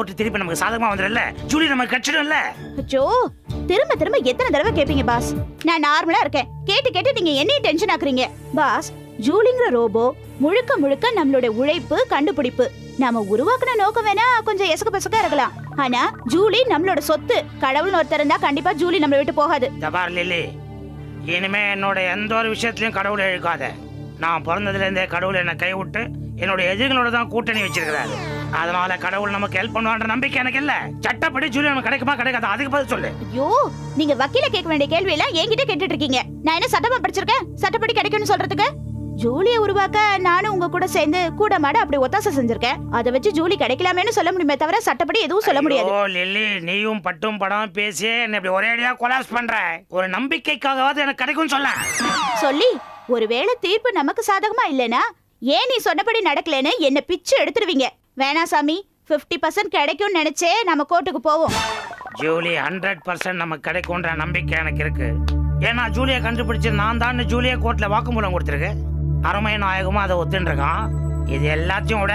Court திருப்பி நமக்கு சாதகமா வந்துடும்ல? ஜூலி நமக்கு கட்சிடும்ல அச்சோ திரும்ப திரும்ப எத்தனை தடவை கேப்பீங்க பாஸ்? நான் நார்மலா இருக்கேன். கேட்டு கேட்டு நீங்க என்னையும் டென்ஷன் ஆக்குறீங்க. பாஸ் ஜூலிங்கிற ரோபோ முழுக்க முழுக்க நம்மளோட உழைப்பு கண்டுபிடிப்பு. நாம உருவாக்குன நோக்கம் வேணா கொஞ்சம் எசக்கு பசக்கா இருக்கலாம். ஆனா ஜூலி நம்மளோட சொத்து. கடவுள்னு ஒருத்தர் இருந்தா கண்டிப்பா ஜூலி நம்மளை விட்டு போகாது. லில்லி இனிமே என்னோட எந்த ஒரு விஷயத்திலையும் கடவுளை இழுக்காத. நான் பிறந்ததுல இருந்தே கடவுள் என்னை கைவிட்டு என்னோட எதிரிகளோட தான் கூட்டணி வச்சிருக்கிறாரு. அதனால கடவுள் நமக்கு ஹெல்ப் பண்ணுவான்ற நம்பிக்கை எனக்கு இல்ல. சட்டப்படி ஜூலி நமக்கு கிடைக்குமா கிடைக்காது? அதுக்கு பதில் சொல்லு. ஐயோ நீங்க வக்கீல கேட்க வேண்டிய கேள்வி எல்லாம் என்கிட்ட கேட்டுட்டு இருக்கீங்க. நான் என்ன சட்டமா படிச்சிருக்கேன்? சட்டப்படி கிடைக்கும்னு சொல்றதுக்கு? ஜூலியை உருவாக்க நானும் உங்க கூட சேர்ந்து கூட மாட அப்படி ஒத்தாசை செஞ்சிருக்கேன். அதை வச்சு ஜூலி கிடைக்கலாமேன்னு சொல்ல முடியுமே தவிர சட்டப்படி எதுவும் சொல்ல முடியாது. ஓ லில்லி நீயும் பட்டும் படம் பேசி என்ன இப்படி ஒரே அடியா கொலாஸ் பண்ற. ஒரு நம்பிக்கைக்காகவாவது எனக்கு கிடைக்கும்னு சொல்ல. சொல்லி ஒருவேளை தீர்ப்பு நமக்கு சாதகமா இல்லனா ஏன் நீ சொன்னபடி நடக்கலன்னு என்ன பிச்சு எடுத்துருவீங்க வேணா சாமி 50% பர்சன்ட் கிடைக்கும்னு நினைச்சே நம்ம கோர்ட்டுக்கு போவோம். ஜூலி ஹண்ட்ரட் பர்சன்ட் நமக்கு கிடைக்கும்ன்ற நம்பிக்கை எனக்கு இருக்கு. ஏன்னா ஜூலியை கண்டுபிடிச்சு நான் தான் ஜூலியை கோர்ட்ல வாக்குமூலம் கொடுத்துருக்கு. அருமை நாயகமும் அதை ஒத்துருக்கான் இது எல்லாத்தையும் விட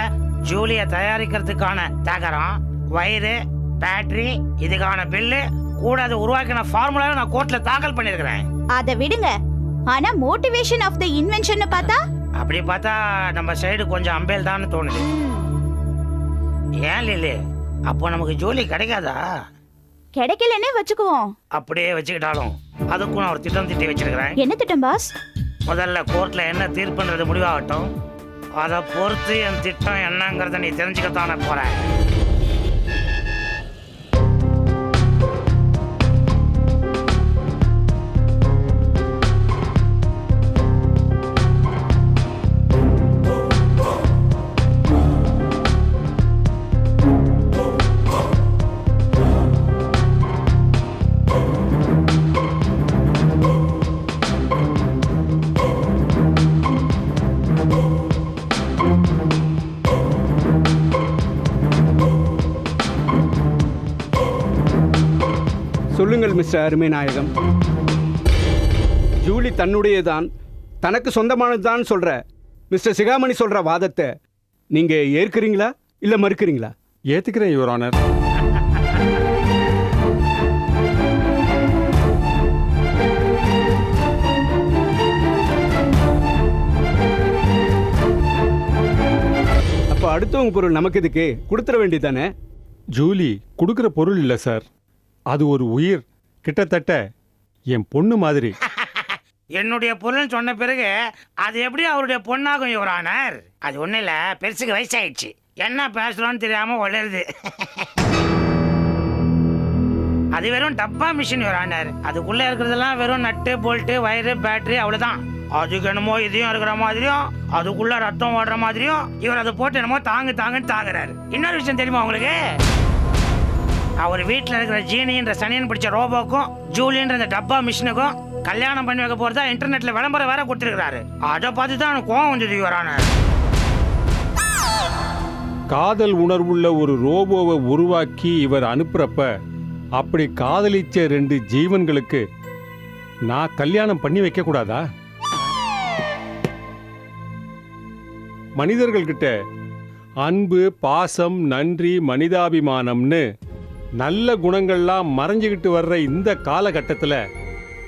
ஜூலியை தயாரிக்கிறதுக்கான தகரம் வயிறு பேட்டரி இதுக்கான பில்லு கூட அதை உருவாக்கின ஃபார்முலாவை நான் கோர்ட்ல தாக்கல் பண்ணியிருக்கிறேன். அதை விடுங்க. ஆனா மோட்டிவேஷன் ஆஃப் த இன்வென்ஷன் பார்த்தா? அப்படி பார்த்தா நம்ம சைடு கொஞ்சம் அம்பேல் தான் தோணுது. ஏன் லில்லி? அப்போ நமக்கு ஜூலி கிடைக்காதா? கிடைக்கலன்னே வச்சுக்குவோம். அப்படியே வச்சுக்கிட்டாலும் அதுக்கும் நான் ஒரு திட்டம் திட்டி வச்சிருக்கிறேன். என்ன திட்டம் பாஸ்? முதல்ல கோர்ட்ல என்ன தீர்ப்புன்றது முடிவாகட்டும். அதை பொறுத்து என் திட்டம் என்னங்கிறத நீ தெரிஞ்சுக்கத்தானே போற? மிஸ்டர் அருமை நாயகம். ஜூலி தன்னுடையதான் தனக்கு சொந்தமானதுதான் சொல்ற மிஸ்டர் சிகாமணி சொல்ற வாதத்தை நீங்க ஏற்கிறீங்களா? இல்ல மறுக்கிறீங்களா? ஏத்துக்கிறேன் யுவர் ஆனர் அப்ப அடுத்தவங்க பொருள் நமக்கு எதுக்கு? கொடுத்துட வேண்டியதானே ஜூலி கொடுக்குற பொருள் இல்லை சார் அது ஒரு உயிர். கிட்டத்தட்ட என் பொண்ணு மாதிரி. என்னுடைய பொருள்னு சொன்ன பிறகு அது எப்படி அவருடைய பொண்ணாகும் யுவரானர் அது ஒன்றும் இல்லை பெருசுக்கு வயசாயிடுச்சு. என்ன பேசுறோன்னு தெரியாம வளருது அது வெறும் டப்பா மிஷின் யுவரானர் அதுக்குள்ள இருக்கிறதெல்லாம் வெறும் நட்டு போல்ட்டு வயரு பேட்டரி அவ்வளவுதான். அதுக்கு என்னமோ இதையும் இருக்கிற மாதிரியும் அதுக்குள்ள ரத்தம் ஓடுற மாதிரியும் இவர் அதை போட்டு என்னமோ தாங்கு தாங்குன்னு தாங்குறாரு. இன்னொரு விஷயம் தெரியுமா உங்களுக்கு? அவர் வீட்டில் இருக்கிற ஜீனின்ற சனியன் பிடிச்ச ரோபோக்கும் ஜூலின்ற இந்த டப்பா மிஷினுக்கும் கல்யாணம் பண்ணி வைக்க போறதா இன்டர்நெட்ல விளம்பரம் வேற கொடுத்துருக்காரு அதை பார்த்து தான் எனக்கு கோவம் வந்தது யுவரான காதல் உணர்வுள்ள ஒரு ரோபோவை உருவாக்கி இவர் அனுப்புறப்ப அப்படி காதலிச்ச ரெண்டு ஜீவன்களுக்கு நான் கல்யாணம் பண்ணி வைக்க கூடாதா? மனிதர்கள்கிட்ட அன்பு பாசம் நன்றி மனிதாபிமானம்னு நல்ல குணங்கள்லாம் மறைஞ்சுக்கிட்டு வர்ற இந்த காலகட்டத்தில்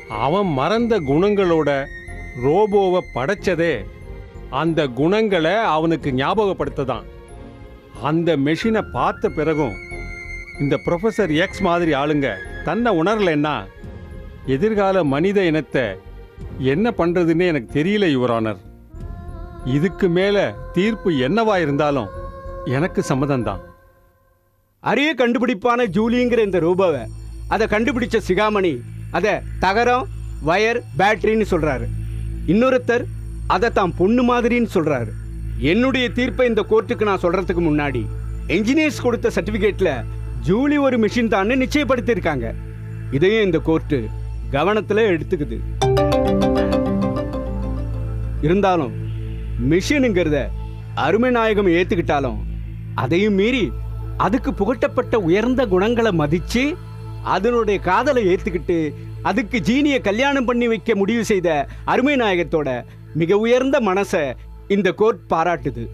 அவன் மறந்த குணங்களோட ரோபோவை படைச்சதே அந்த குணங்களை அவனுக்கு ஞாபகப்படுத்ததான். அந்த மெஷினை பார்த்த பிறகும் இந்த ப்ரொஃபசர் எக்ஸ் மாதிரி ஆளுங்க தன்னை உணரலைன்னா எதிர்கால மனித இனத்தை என்ன பண்ணுறதுன்னு எனக்கு தெரியல யுவரானர் இதுக்கு மேலே தீர்ப்பு என்னவா இருந்தாலும் எனக்கு சம்மதம்தான். அரிய கண்டுபிடிப்பான ஜூலிங்கிற இந்த ரோபோவை அதை கண்டுபிடிச்ச சிகாமணி அதை தகரம் வயர் பேட்டரின்னு சொல்றாரு. இன்னொருத்தர் அதை தான் பொண்ணு மாதிரின்னு சொல்றாரு. என்னுடைய தீர்ப்பை இந்த கோர்ட்டுக்கு நான் சொல்றதுக்கு முன்னாடி என்ஜினியர்ஸ் கொடுத்த சர்டிஃபிகேட்டில் ஜூலி ஒரு மிஷின் தான் நிச்சயப்படுத்தியிருக்காங்க. இதையும் இந்த கோர்ட்டு கவனத்துல எடுத்துக்குது. இருந்தாலும் மிஷினுங்கிறத அருமை நாயகம் ஏற்றுக்கிட்டாலும் அதையும் மீறி அதுக்கு புகட்டப்பட்ட உயர்ந்த குணங்களை மதிச்சு அதனுடைய காதலை ஏத்துக்கிட்டு அதுக்கு ஜீனியை கல்யாணம் பண்ணி வைக்க முடிவு செய்த அருமை நாயகத்தோட மிக உயர்ந்த மனசை இந்த கோர்ட் பாராட்டுது.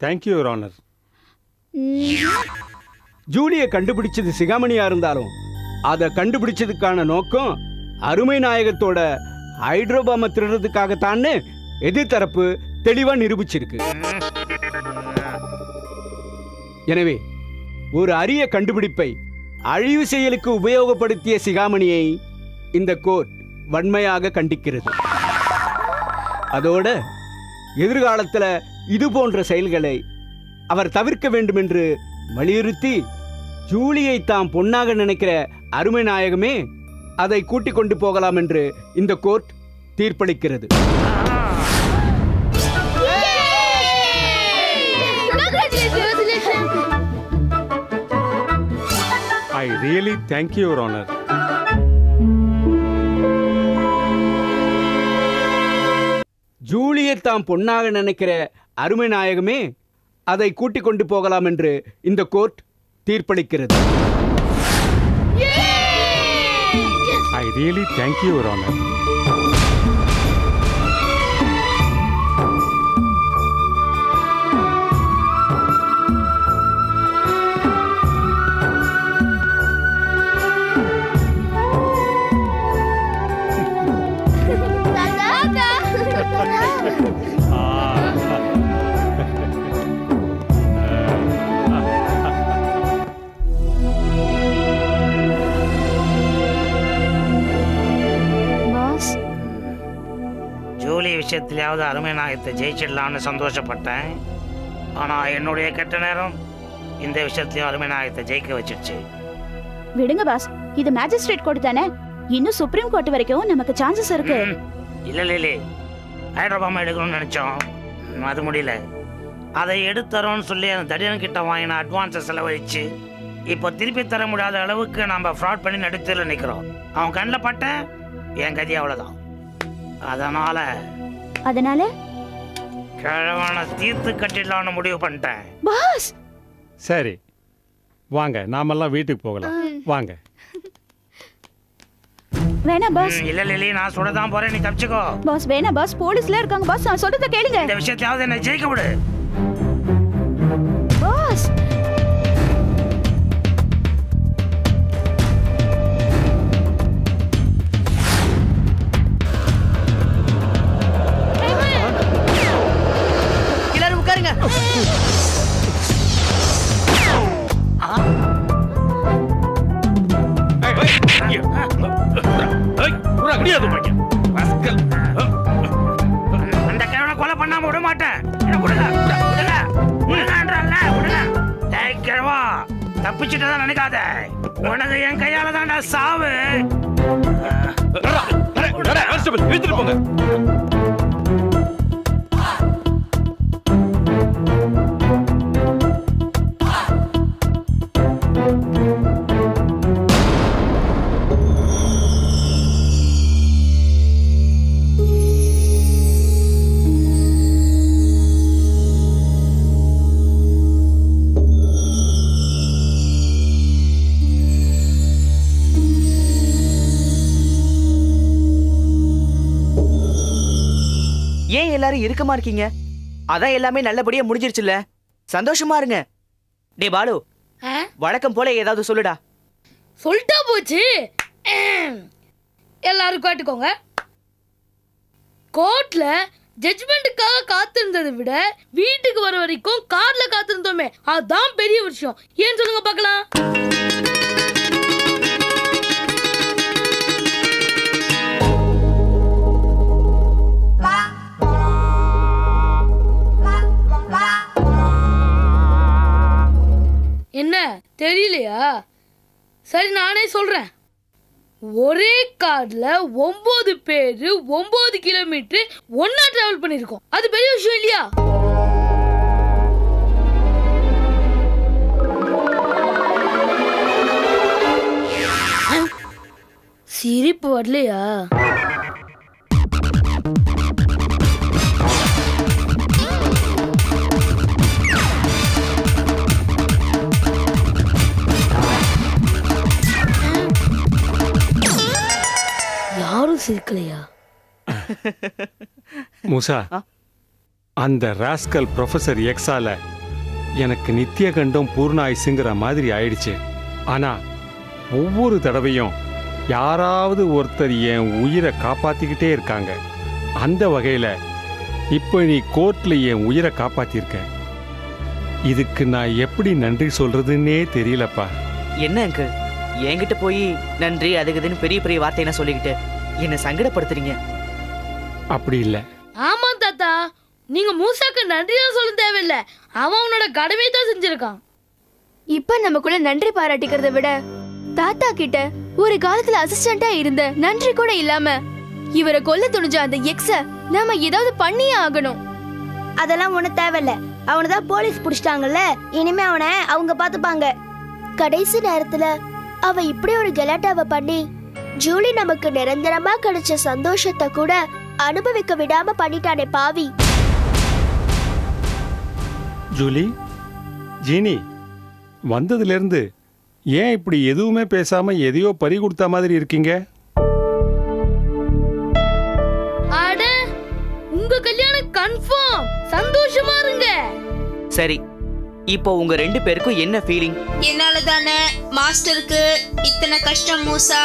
தேங்க்யூ யுவர் ஆனர் ஜூலியை கண்டுபிடிச்சது சிகாமணியா இருந்தாலும் அதை கண்டுபிடிச்சதுக்கான நோக்கம் அருமை நாயகத்தோட ஹைட்ரோபாம திருடுறதுக்காகத்தான்னு எதிர்த்தரப்பு தெளிவா நிரூபிச்சிருக்கு. எனவே ஒரு அரிய கண்டுபிடிப்பை அழிவு செயலுக்கு உபயோகப்படுத்திய சிகாமணியை இந்த கோர்ட் வன்மையாக கண்டிக்கிறது. அதோட எதிர்காலத்துல இது போன்ற செயல்களை அவர் தவிர்க்க வேண்டும் என்று வலியுறுத்தி ஜூலியை தாம் பொன்னாக நினைக்கிற அருமை நாயகமே அதை கூட்டிக் கொண்டு போகலாம் என்று இந்த court தீர்ப்பளிக்கிறது. Really thank you your honour ஜூலியை தாம் பொன்னாக நினைக்கிற அருமை நாயகமே அதை கூட்டிக் கொண்டு போகலாம் என்று இந்த court தீர்ப்பளிக்கிறது. I really thank you your honour விஷயத்திலேயாவது அருமை நாயகத்தை ஜெயிச்சிடலாம்னு சந்தோஷப்பட்டேன். ஆனால் என்னுடைய கெட்ட நேரம் இந்த விஷயத்திலையும் அருமை நாயகத்தை ஜெயிக்க வச்சிருச்சு விடுங்க பாஸ். இது மேஜிஸ்ட்ரேட் கோர்ட் தானே? இன்னும் சுப்ரீம் கோர்ட் வரைக்கும் நமக்கு சான்சஸ் இருக்கு. ம். இல்ல லிலி ஹைட்ரோபாமா எடுக்கணும்னு நினைச்சோம். அது முடியல. அதை எடுத்தரோன்னு சொல்லி அந்த தடியன் கிட்ட வாங்கின அட்வான்ஸை செலவழிச்சு இப்போ திருப்பி தர முடியாத அளவுக்கு நம்ம ஃப்ராட் பண்ணி நடுத்தரில் நிற்கிறோம் அவன் கண்ணில் பட்ட என் கதி அவ்வளோதான் அதனால அதனால கிழவனை தீர்த்து கட்டிடலாம்னு முடிவு பண்ணிட்டேன். பாஸ்! சரி. வாங்க நாமெல்லாம் வீட்டுக்கு போகலாம். வாங்க. வேணாம் பாஸ். இல்ல லிலி நான் சுட தான் போறேன் நீ தப்பிச்சுக்கோ. பாஸ் வேணாம் பாஸ் போலீஸ்ல இருக்காங்க. பாஸ் நான் சொல்றத கேளுங்க. இந்த விஷயத்தையாவது என்னை ஜெயிக்க விடு. ஏன் எல்லாரும் இறுக்கமா இருக்கீங்க. அதான் எல்லாமே நல்லபடியா முடிஞ்சிருச்சுல்ல. சந்தோஷமா இருங்க. டே பாலு? வழக்கம் போல ஏதாவது சொல்லுடா. சொல்லிட்டா போச்சு. எல்லாரும் கேட்டுக்கோங்க. கோர்ட்ல ஜட்ஜ்மெண்ட்டுக்காக காத்திருந்ததை விட வீட்டுக்கு வர வரைக்கும் கார்ல காத்திருந்தோமே. அதான் பெரிய விஷயம். ஏன் சொல்லுங்க பார்க்கலாம். என்ன? தெரியலையா? சரி நானே சொல்றேன். ஒரே கார்ல ஒன்பது பேரு ஒன்பது கிலோமீட்டர் ஒன்னா டிராவல் பண்ணிருக்கோம் அது பெரிய விஷயம் இல்லையா? சிரிப்பு வரலையா? சிரிக்கலையா? மூசா? அந்த ராஸ்கல் ப்ரொஃபசர் எக்ஸால எனக்கு நித்திய கண்டம் பூர்ணாயுசுங்கிற மாதிரி ஆயிடுச்சு. ஆனா ஒவ்வொரு தடவையும் யாராவது ஒருத்தர் என் உயிரை காப்பாத்திக்கிட்டே இருக்காங்க. அந்த வகையில இப்போ நீ கோர்ட்ல என் உயிரை காப்பாத்திருக்க. இதுக்கு நான் எப்படி நன்றி சொல்றதுன்னே தெரியலப்பா. என்ன அங்கிள் என்கிட்ட போய் நன்றி அதுக்குதுன்னு பெரிய பெரிய வார்த்தையெல்லாம் சொல்லிக்கிட்டு என்னை சங்கடப்படுத்துறீங்க. அப்படி இல்லை. ஆமா தாத்தா. நீங்க மூசாக்கு நன்றிலாம் சொல்ல தேவையில்ல. அவன் அவனோட கடமையை தான் செஞ்சிருக்கான். இப்ப நமக்குள்ள நன்றி பாராட்டிக்கிறத விட தாத்தா கிட்ட ஒரு காலத்துல அசிஸ்டண்டா இருந்த நன்றி கூட இல்லாம இவரை கொல்ல துணிஞ்ச அந்த எக்ஸ நாம ஏதாவது பண்ணியே ஆகணும். அதெல்லாம் ஒண்ணு தேவையில்ல. அவனை தான் போலீஸ் புடிச்சிட்டாங்கல்ல இனிமே அவனை அவங்க பாத்துப்பாங்க கடைசி நேரத்துல அவ இப்படி ஒரு கலாட்டாவை பண்ணி ஜூலி நமக்கு நிரந்தரமா கிடைச்ச சந்தோஷத்தை கூட அனுபவிக்க விடாம பண்ணிட்டானே பாவி. ஜூலி ஜீனி வந்ததுலேருந்து ஏன் இப்படி எதுவுமே பேசாம எதையோ பறி கொடுத்த மாதிரி இருக்கீங்க? உங்க கல்யாணம் கன்ஃபார்ம் சந்தோஷமா இருங்க. சரி இப்போ உங்க ரெண்டு பேருக்கும் என்ன ஃபீலிங் என்னால தானே மாஸ்டருக்கு இத்தனை கஷ்டம் மூசா?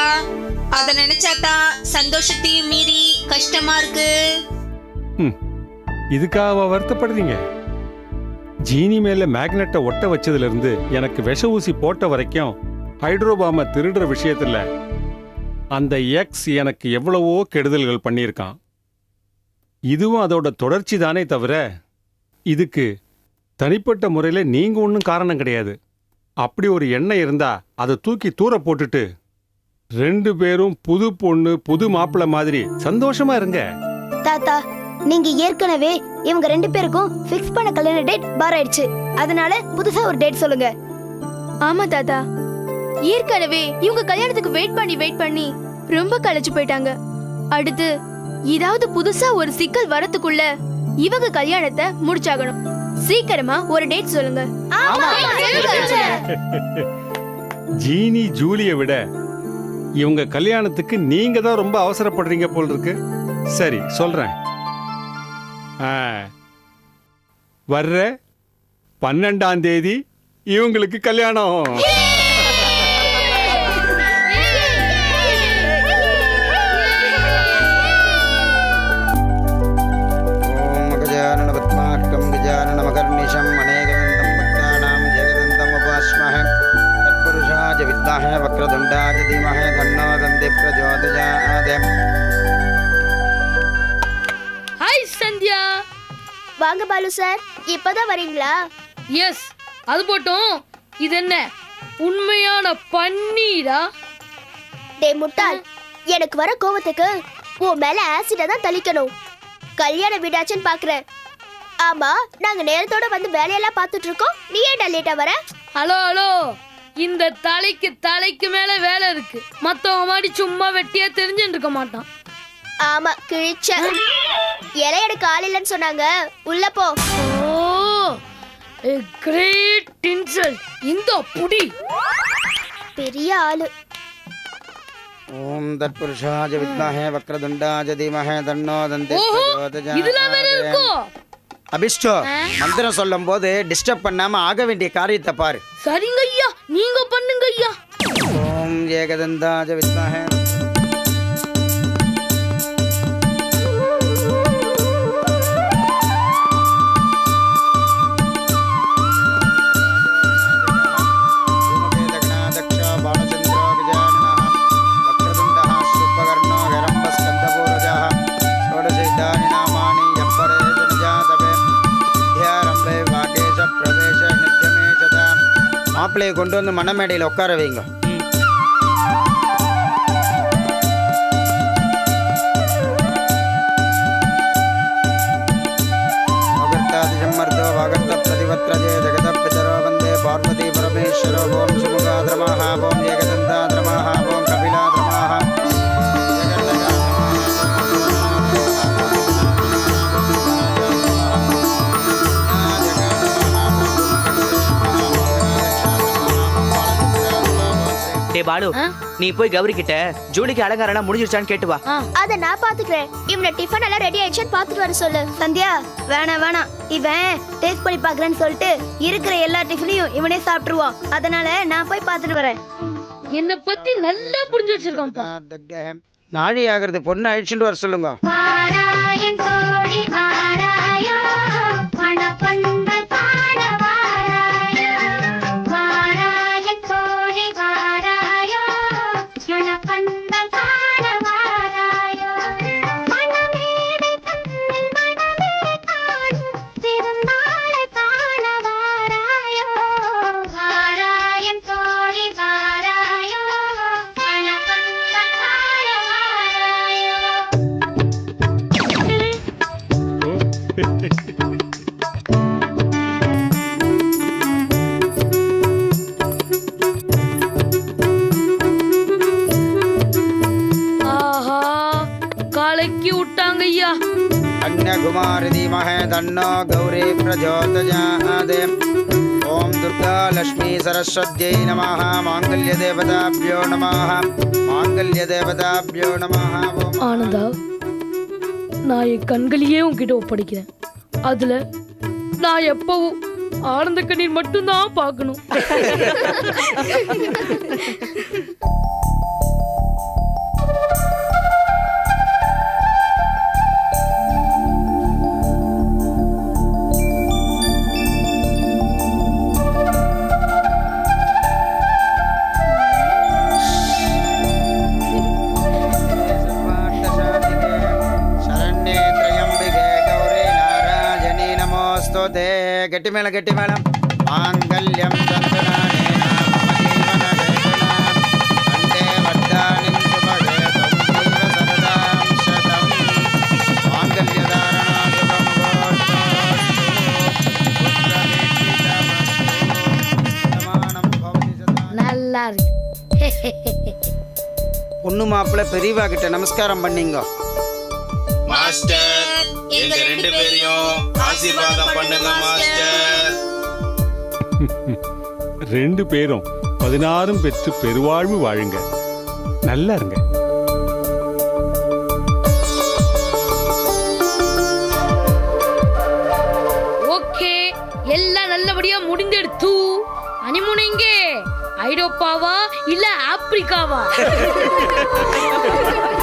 அத நினைச்சாதான் சந்தோஷத்தையும் மீறி கஷ்டமா இருக்கு. இதுக்காக வருத்தப்படுறீங்க? ஜீனி மேல மேக்னெட்டை ஒட்ட வச்சதுல இருந்து எனக்கு விஷ ஊசி போட்ட வரைக்கும் ஹைட்ரோபாம திருடுற விஷயத்துல அந்த எக்ஸ் எனக்கு எவ்வளவோ கெடுதல்கள் பண்ணியிருக்கான். இதுவும் அதோட தொடர்ச்சி தானே தவிர இதுக்கு தனிப்பட்ட முறையில் நீங்கள் ஒன்றும் காரணம் கிடையாது. அப்படி ஒரு எண்ணெய் இருந்தா அதை தூக்கி தூர போட்டுட்டு ரெண்டு பேரும் புது பொண்ணு புது மாப்பிள்ளை மாதிரி. சந்தோஷமா இருங்க. தாத்தா நீங்க ஏற்கனவே இவங்க ரெண்டு பேருக்கும் ஃபிக்ஸ் பண்ண கல்யாண டேட் பார் ஆயிடுச்சு. அதனால புதுசா ஒரு டேட் சொல்லுங்க. ஆமா தாத்தா. ஏற்கனவே இவங்க கல்யாணத்துக்கு வெயிட் பண்ணி வெயிட் பண்ணி ரொம்ப களைச்சு போயிட்டாங்க. அடுத்து ஏதாவது புதுசா ஒரு சிக்கல் வரதுக்குள்ள இவங்க கல்யாணத்தை முடிச்சாகணும். சீக்கிரமா ஒரு டேட் சொல்லுங்க. ஜீனி ஜூலியை விட இவங்க கல்யாணத்துக்கு நீங்க தான் ரொம்ப அவசரப்படுறீங்க போல் இருக்கு. சரி சொல்றேன். ஆ, வர்ற பன்னெண்டாம் தேதி இவங்களுக்கு கல்யாணம். वक्रतुण्डाय धीमहि तन्नो दन्ति प्रचोदयात् ஹாய் சந்தியா வாங்க பாலு சார் இப்பதான் வரீங்களா எஸ் அது போட்டும் இது என்ன உண்மையான பன்னீரா டே முட்டாள் எனக்கு வர கோவத்துக்கு உன் மேல ஆசிட தான் தளிக்கணும் கல்யாண வீடாச்சுன்னு பாக்குறேன் ஆமா நாங்க நேரத்தோட வந்து வேலையெல்லாம் பார்த்துட்டு இருக்கோம் நீ ஏன்டா லேட்டா வர ஹலோ ஹலோ இந்த தலைக்கு தலைக்கு மேல வேலை இருக்கு. மத்தவங்க மாதிரி சும்மா வெட்டியா தெரிஞ்சுட்டு இருக்க மாட்டான். ஆமா கிழிச்ச இலை எடுக்க ஆள் சொன்னாங்க. உள்ள போ. ஓ கிரேட் இன்சல் இந்த புடி. பெரிய ஆளு. ஓம் தத் புருஷாஜ வித்மஹே வக்ரதுண்டாஜ தீமஹே தன்னோ தந்தி பிரஜோதஜா இதுல வேற இருக்கோ? அபிஷ்டோ மந்திரம் சொல்லும் போது டிஸ்டர்ப் பண்ணாம ஆக வேண்டிய காரியத்தை பாரு. சரிங்க ஐயா நீங்க பண்ணுங்க ஐயா ஓம் ஏகதந்தாஜ வித்மஹே கொண்டு வந்து மணமேடையில் உட்கார வைங்க வாகர்த்தாதிஜம்மர்தோ வாகர்த்த பிரதிபத்ரஜே ஜெகத பிதரோ வந்தே பார்வதி பரமேஸ்வரோ ஓம் சுமுகாதிரமாக ஓம் ஏகதந்தாதிரமாக ஓம் பாலு? நீ போய் கௌரி கிட்ட ஜூலிக்கு அலங்காரம் எல்லாம் முடிஞ்சிருச்சான்னு கேட்டு வா. அத நான் பாத்துக்கிறேன் இவனை டிஃபன் எல்லாம் ரெடி ஆயிடுச்சுன்னு பாத்துட்டு வர சொல்லு. சந்தியா வேணாம் வேணாம். இவன் டேஸ்ட் பண்ணி பாக்குறேன்னு சொல்லிட்டு இருக்கிற எல்லா டிஃபனையும் இவனே சாப்பிட்டுருவான். அதனால நான் போய் பாத்துட்டு வரேன். என்னை பத்தி நல்லா புரிஞ்சு வச்சிருக்கான்ப்பா. நாழி ஆகிறது பொண்ணு அழிச்சுட்டு வர சொல்லுங்க. தீமஹே தன்னோ கௌரி பிரஜோதயாதே ஓம் துர்கா லக்ஷ்மி சரஸ்வத்யை நமः மாங்கல்ய தேவதாபியோ நமः மாங்கல்ய தேவதாபியோ நமः ஓம் ஆனந்தா நான் என் கண்களையே உன்கிட்ட ஒப்படைக்கிறேன். அதுல நான் எப்பவும் ஆனந்த கண்ணீர் மட்டும்தான் பார்க்கணும். கெட்டி மேல கெட்டி மேலம் மாங்கல்யம் நல்லா இருக்கு பொண்ணு மாப்பிள்ள பெரியவா கிட்ட நமஸ்காரம் பண்ணிங்க. மாஸ்டர். எங்க ரெண்டு பேரையும் ஆசீர்வாதம் பண்ணுங்க மாஸ்டர். ரெண்டு பேரும் பதினாறும் பெற்று பெருவாழ்வு வாழுங்க. நல்லா இருங்க. ஓகே எல்லாம் நல்லபடியா முடிந்தெடுத்து. அனிமுன் எங்கே ஐரோப்பாவா இல்ல ஆப்பிரிக்காவா?